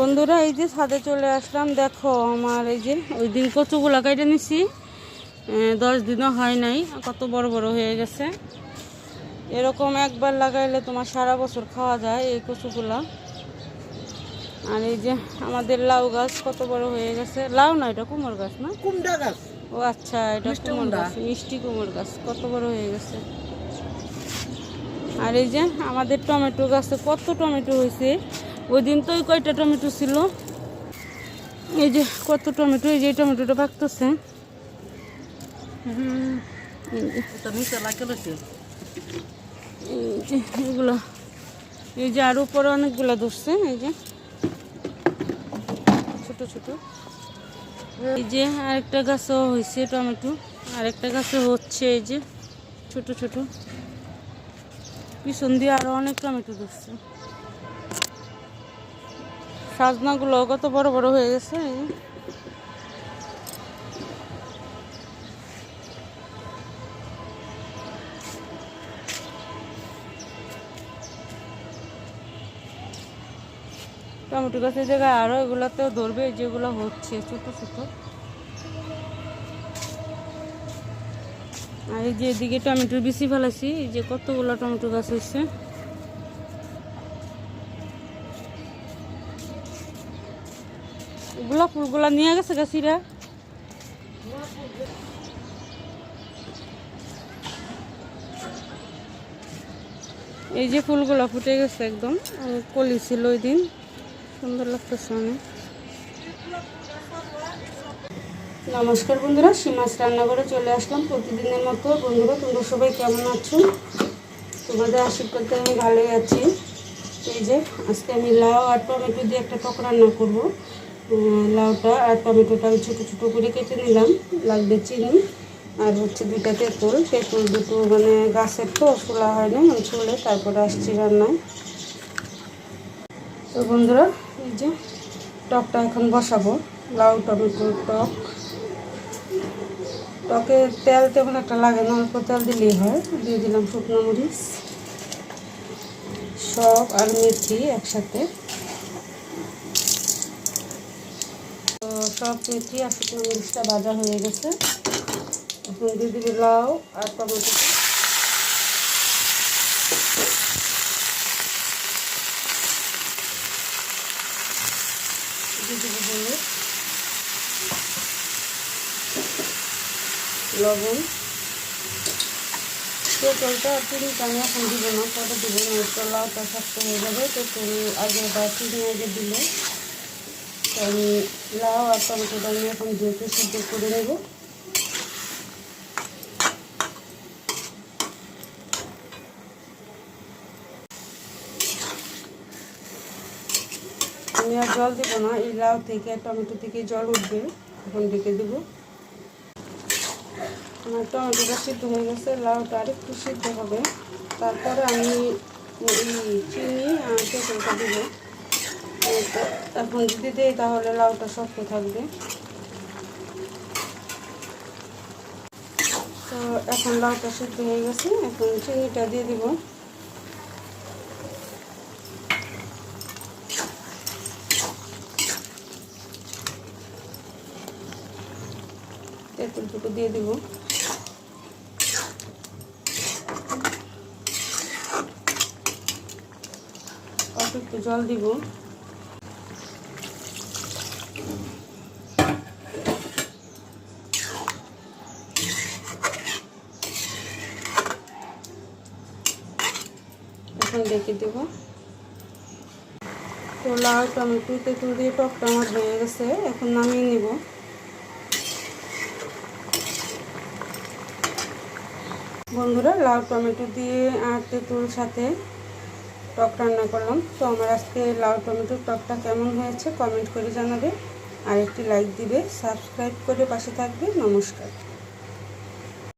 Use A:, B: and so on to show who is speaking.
A: বন্ধুরা এই যে ছাদে চলে আসলাম। দেখো আমার এই যে ওই দিন কচুগুলা কেটে নিছি। দশ দিনও হয় নাই কত বড় বড় হয়ে গেছে। এরকম একবার লাগাইলে তোমার সারা বছর খাওয়া যায় এই কচুগুলা। আর এই যে আমাদের লাউ গাছ কত বড় হয়ে গেছে। লাউ না এটা কুমড় গাছ না?
B: কুমড়া গাছ।
A: ও আচ্ছা এটা কুমড়। গাছ মিষ্টি কুমড় গাছ কত বড় হয়ে গেছে। আর এই যে আমাদের টমেটো গাছে কত টমেটো হয়েছে? ওই দিন তো ওই কয়টা টমেটো ছিল? এই যে কত টমেটো এই যে টমেটোটা পাকতেছে। এই যে এগুলো এই যে আর উপরে অনেকগুলো ধরছে এই যে। ছোট ছোট। এই যে আরেকটা গাছও হয়েছে টমেটো আরেকটা গাছে হচ্ছে এই যে ছোট ছোট। পিছন দিয়ে আরও অনেক টমেটো ধরছে। সাজনাগুলো কত বড় বড় হয়ে গেছে। টমেটো গাছের জায়গায় আরও এগুলাতেও ধরবে যেগুলো হচ্ছে, ছোট ছোট। আর এই যে এদিকে টমেটোর বেশি ফেলাইছি, এই যে কতগুলো টমেটো গাছ হয়েছে গোলাপ ফুলগুলা নিয়ে গেছে গাছিরা। এই যে ফুলগুলা ফুটে গেছে একদম। কলি ছিল ওই দিন। সুন্দর লাগতেছে অনেক। নমস্কার বন্ধুরা, সীমাস রান্নাঘরে চলে আসলাম প্রতিদিনের মতো। বন্ধুরা, তোমরা সবাই কেমন আছো? তোমাদের আশীর্বাদে আমি ভালোই আছি। এই যে, আজকে আমি লাউ আর টমেটো দিয়ে একটা টক রান্না করব। লাউটা আর টমেটোটা আমি ছোটো ছোটো করে কেটে নিলাম। লাগবে চিনি আর হচ্ছে দুইটা তেঁতুল। তেঁতুল দুটো মানে গাছের তো শোলা হয় না আমি ছুলে, তারপরে আসছি রান্নায়। তো বন্ধুরা, এই যে টকটা এখন বসাবো। লাউ টমেটোর টক। টকে তেল তেমন একটা লাগে না, অল্প তেল দিলেই হয়। দিয়ে দিলাম শুকনো মরিচ, সব আর মেথি একসাথে তো সব মেথি আর শুকনো মরিচটা ভাজা হয়ে গেছে। এখন দিয়ে দিবি লাউ আর টমেটো। লবণ। তেঁতুলটা আর চিনিটা আমি এখন দিব না পরে দিব না। একটু লাউটা শক্ত হয়ে যাবে তেঁতুল আগে বা চিনি আগে দিলে তো আমি লাউ আর টমেটোটা আমি এখন যেহেতু সিদ্ধ করে নেব। আমি আর জল দিব না, এই লাউ থেকে টমেটো থেকে জল উঠবে, এখন ডেকে দেবো। আমার টমেটোটা সিদ্ধ হয়ে গেছে, লাউটা আরেকটু সিদ্ধ হবে। তারপরে আমি এই চিনি আর তেঁতুলটা দিব। এখন যদি দিই তাহলে লাউটা শক্ত থাকবে। তো এখন লাউটা সিদ্ধ হয়ে গেছে, এখন চিনিটা দিয়ে দিব। তেঁতুলটুকু দিয়ে দিব। অল্প একটু জল দিব। এখন দেখে দেব। তো লাউ টমেটো তেঁতুল দিয়ে টকটা আমার হয়ে গেছে, এখন নামিয়ে নিব। বন্ধুরা, লাউ টমেটো দিয়ে আর তেঁতুল সাথে টক রান্না করলাম। তো আমার আজকে লাউ টমেটোর টকটা কেমন হয়েছে কমেন্ট করে জানাবে। আর একটি লাইক দিবে, সাবস্ক্রাইব করে পাশে থাকবে। নমস্কার।